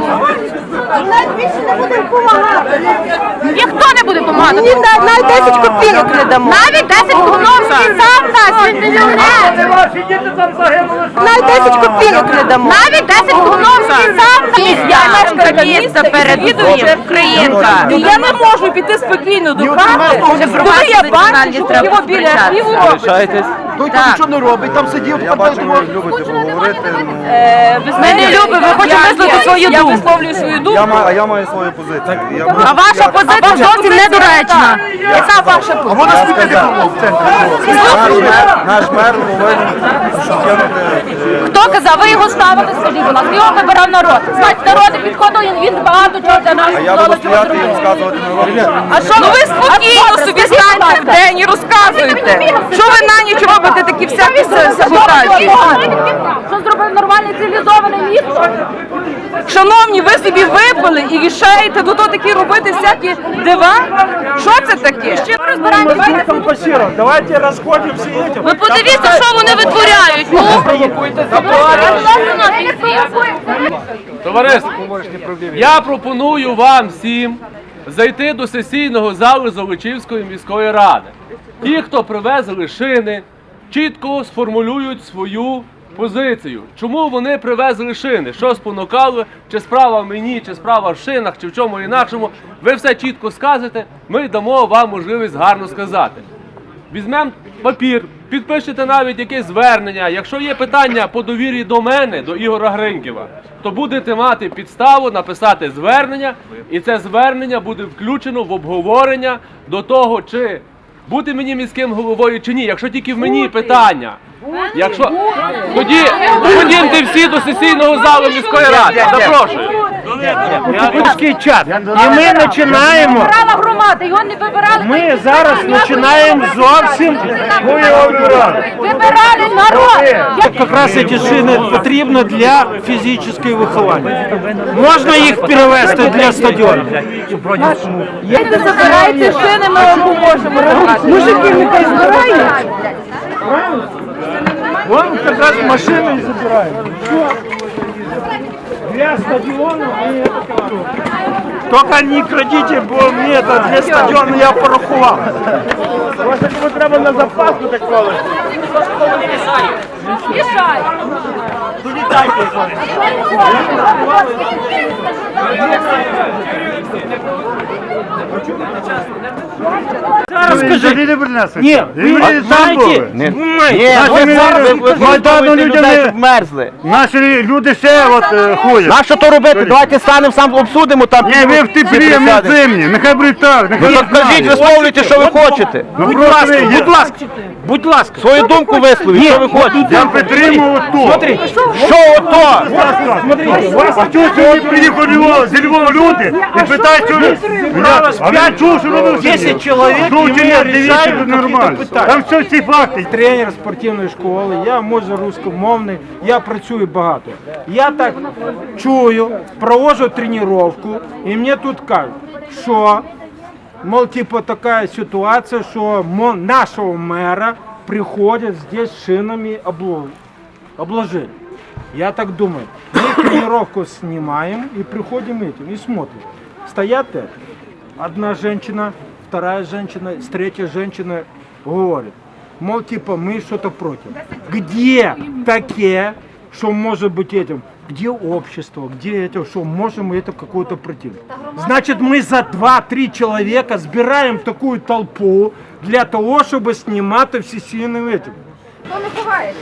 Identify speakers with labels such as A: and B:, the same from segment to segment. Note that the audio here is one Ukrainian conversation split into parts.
A: районі.
B: Навіть більше не будемо допомагати.
A: Ніхто не буде допомагати.
B: Ні, на- навіть 10 копійок не дамо.
A: Навіть 10 Гуновський сам дасть, він мільйонер.
C: Ваші діти там загинули.
B: Навіть 10 копійок не дамо.
A: Навіть 10 Гуновський сам дасть. Я мешканка міста передує українка.
D: І я не можу піти спокійно до хати, коли я бачу, що його біля архіву робить.
E: Той там нічого не робить, там сидів,
F: Я бачу, ви любите поговорити. ну,
D: Е, ви знаєте,
A: не любимо, ми хочемо
D: я-
A: висловити
D: я-
A: свою
D: Я
A: думку.
D: висловлюю свою думку.
F: А я маю свою позицію.
A: А ваша
F: я-
A: позиція зовсім недоречна. Яка ваша позиція?
E: а вона в центрі.
F: Наш мер, повинен е,
A: Хто казав, ви його ставили, скажіть, будь ласка, його вибирав народ. Значить, народ підходив, він, він багато чого для нас
F: А я буду стояти і розказувати народу.
D: А що ну ви спокійно собі станьте в день і розказуєте? Що ви на ніч робите такі всякі са- саботажі?
A: Зробив нормальне цивілізоване місто?
D: Шановні, ви собі випили і рішаєте тут такі робити всякі дива? Що це таке? Ще розбираєте.
C: компасировать. Давайте расходимся этим.
A: Ви подивіться, що вони витворяють. Ну,
G: Товариство, я пропоную вам всім зайти до сесійного залу Золочівської міської ради. Ті, хто привезли шини, чітко сформулюють свою позицію. Чому вони привезли шини? Що спонукало? Чи справа в мені, чи справа в шинах, чи в чому інакшому. Ви все чітко скажете, ми дамо вам можливість гарно сказати. Візьмемо папір, підпишете навіть якесь звернення. Якщо є питання по довірі до мене, до Ігора Гриньківа, то будете мати підставу написати звернення, і це звернення буде включено в обговорення до того, чи бути мені міським головою чи ні. Якщо тільки в мені питання. Якщо тоді ходімте всі до сесійного залу міської ради. Запрошую.
C: Міський чат. І ми починаємо.
A: Вибирала громада, його не вибирали.
C: Ми зараз починаємо зовсім ми його вибирали.
A: Вибирали народ.
C: Якраз ці шини потрібно для фізичного виховання. Можна їх перевести для стадіону?
D: Як ви забираєте шини, ми вам поможемо. Мужики, нехай збирають.
C: Вон якраз машину і забираємо. Для стадіону і Только не крадите, бо мені это для стадиона я порахував. Просто кому треба на запаску так клали.
D: Мішай.
C: Зараз скажи. Ні, ви знаєте,
E: Ні,
C: Майдану людям не-
E: мерзли.
C: наші люди ще от е, ходять.
E: На що то робити? Давайте станемо сам обсудимо там.
C: Ні, ви в теплі, ми в зимні. Нехай буде так.
E: Ну
C: Нехай
E: так кажіть, висловлюйте, що ви хочете.
C: Ну, будь ласка, будь ласка, будь ласка.
E: Свою думку висловіть, що ви хочете.
C: Я підтримую то. Смотри,
E: Що ото?
C: смотри, а чого сьогодні приїхали зі Львова люди і питають, що ви... Бля, А я чув, що ви 10 чоловік і ми рішаємо нормально. Там все всі факти.
H: тренер спортивної школи, я може рускомовний, я працюю багато. Я так чую, провожу тренування, і мені тут кажуть, що мол, типу, така ситуація, що мо- нашого мера приходять здесь шинами обло- обложили. Я так думаю, мы тренировку снимаем и приходим этим и смотрим. Стоят это. Одна женщина, вторая женщина, третья женщина говорит, мол, типа, мы что-то против. Где такие, что может быть этим? Где общество? Где это, что можем мы это какое-то противить? Значит, мы за 2-3 человека сбираем такую толпу для того, чтобы снимать все сильным этим.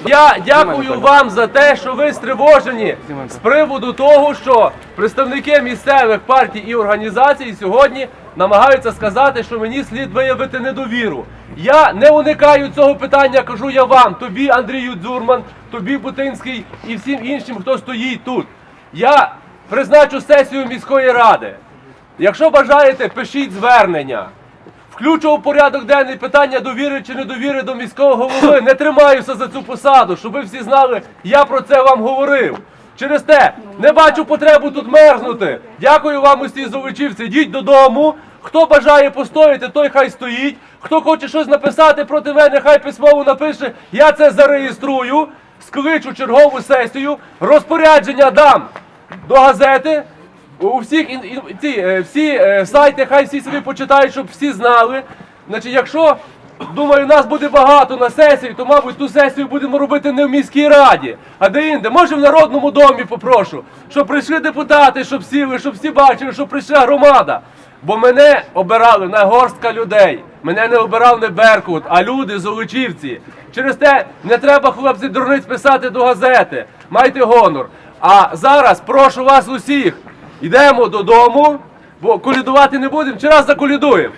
G: Я дякую вам за те, що ви стривожені з приводу того, що представники місцевих партій і організацій сьогодні намагаються сказати, що мені слід виявити недовіру. Я не уникаю цього питання, кажу я вам, тобі, Андрію Дзурман, тобі Бутинський і всім іншим, хто стоїть тут. Я призначу сесію міської ради. Якщо бажаєте, пишіть звернення. Включу у порядок денний питання довіри чи недовіри до міського голови. Не тримаюся за цю посаду, щоб ви всі знали, я про це вам говорив. Через те не бачу потребу тут мерзнути. Дякую вам, усі зовичівці. Йдіть додому. Хто бажає постояти, той хай стоїть. Хто хоче щось написати проти мене, хай письмово напише. Я це зареєструю, скличу чергову сесію, розпорядження дам до газети. У всіх ін- ін- ці, е, всі е, сайти, хай всі собі почитають, щоб всі знали. Значить, якщо думаю, нас буде багато на сесії, то мабуть ту сесію будемо робити не в міській раді, а де інде. Може в народному домі попрошу, щоб прийшли депутати, щоб сіли, щоб всі бачили, щоб прийшла громада. Бо мене обирали на горстка людей. Мене не обирав не Беркут, а люди золочівці. Через те не треба, хлопці, дурниць писати до газети. Майте гонор. А зараз прошу вас усіх, йдемо додому, бо колядувати не будемо, чи раз заколядуємо.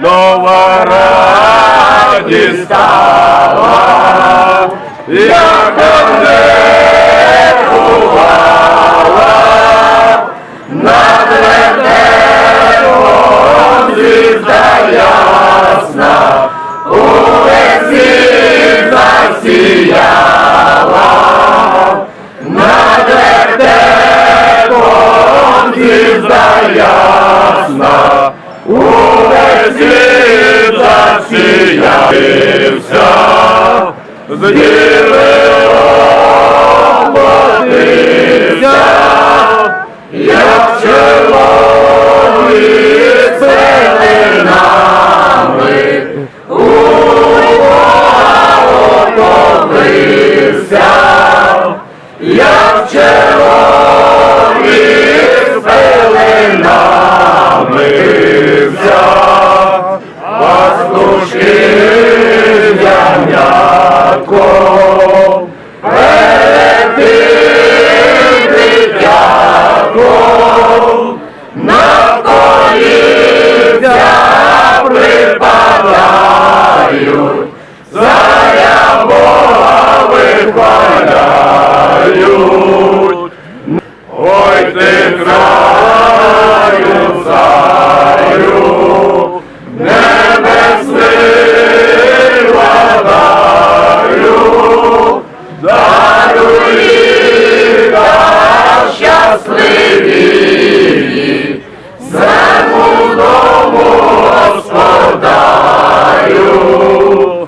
C: Нова радість стала, як the year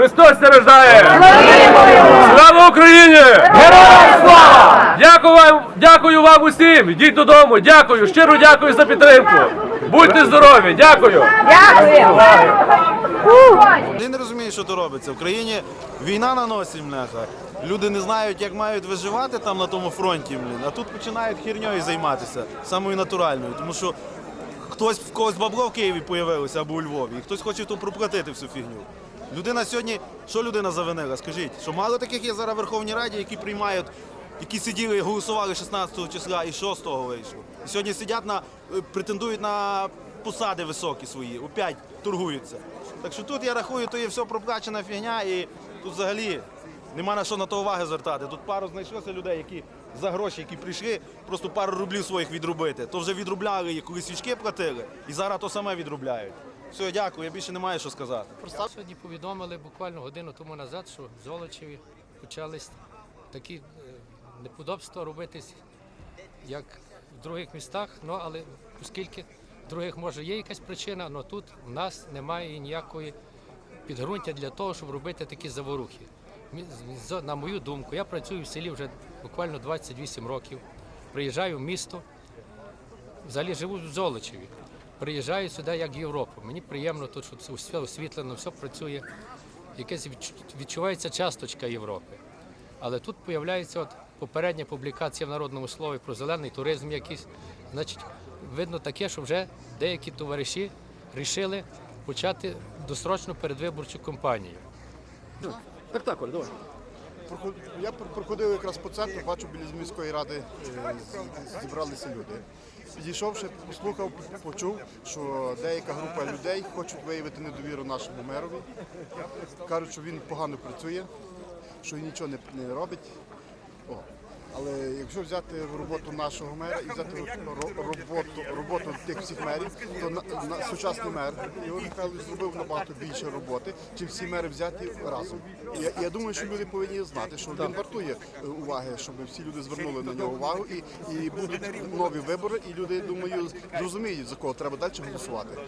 C: Христос рождає! Слава Україні! Героям слава! Дякую вам, дякую вам усім. Йдіть додому. Дякую. Щиро дякую за підтримку. Будьте здорові. Дякую.
F: Я не розумію, що то робиться. В країні війна на носі, мляха. Люди не знають, як мають виживати там на тому фронті, блін. А тут починають херньою займатися, самою натуральною. Тому що хтось в когось бабло в Києві появилося або у Львові, і хтось хоче то проплатити всю фігню. Людина сьогодні, що людина завинила? Скажіть, що мало таких є зараз в Верховній Раді, які приймають, які сиділи і голосували 16 числа, і що з того вийшло? І сьогодні сидять на е, претендують на посади високі свої, опять торгуються. Так що тут я рахую, то є все проплачена фігня, і тут взагалі нема на що на то уваги звертати. Тут пару знайшлося людей, які за гроші, які прийшли, просто пару рублів своїх відробити. То вже відробляли, і коли свічки платили, і зараз то саме відробляють. Все, дякую, я більше не маю що сказати.
I: Просто Сьогодні повідомили буквально годину тому назад, що в Золочеві почались такі е, неподобства робитись, як в других містах. Ну але оскільки в других може є якась причина, але тут в нас немає ніякої підґрунтя для того, щоб робити такі заворухи. На мою думку, я працюю в селі вже буквально 28 років. Приїжджаю в місто, взагалі живу в Золочеві. Приїжджаю сюди як в Європу. Мені приємно тут, що все освітлено, все працює. Відчу- відчувається часточка Європи. Але тут з'являється попередня публікація в народному слові про зелений туризм якийсь. Значить, видно таке, що вже деякі товариші рішили почати досрочну передвиборчу кампанію.
J: Проход- Я проходив якраз по центру, бачу біля міської ради е, зібралися люди. Підійшовши, послухав, почув, що деяка група людей хочуть виявити недовіру нашому мерові. Кажуть, що він погано працює, що він нічого не, робить. О. Але якщо взяти роботу нашого мера і взяти роботу, роботу тих всіх мерів, то на, на сучасний мер Ігор Михайлович зробив набагато більше роботи, чим всі мери взяті разом. Я, я думаю, що люди повинні знати, що він вартує е, уваги, щоб всі люди звернули на нього увагу, і, і будуть нові вибори, і люди, думаю, зрозуміють за кого треба далі голосувати.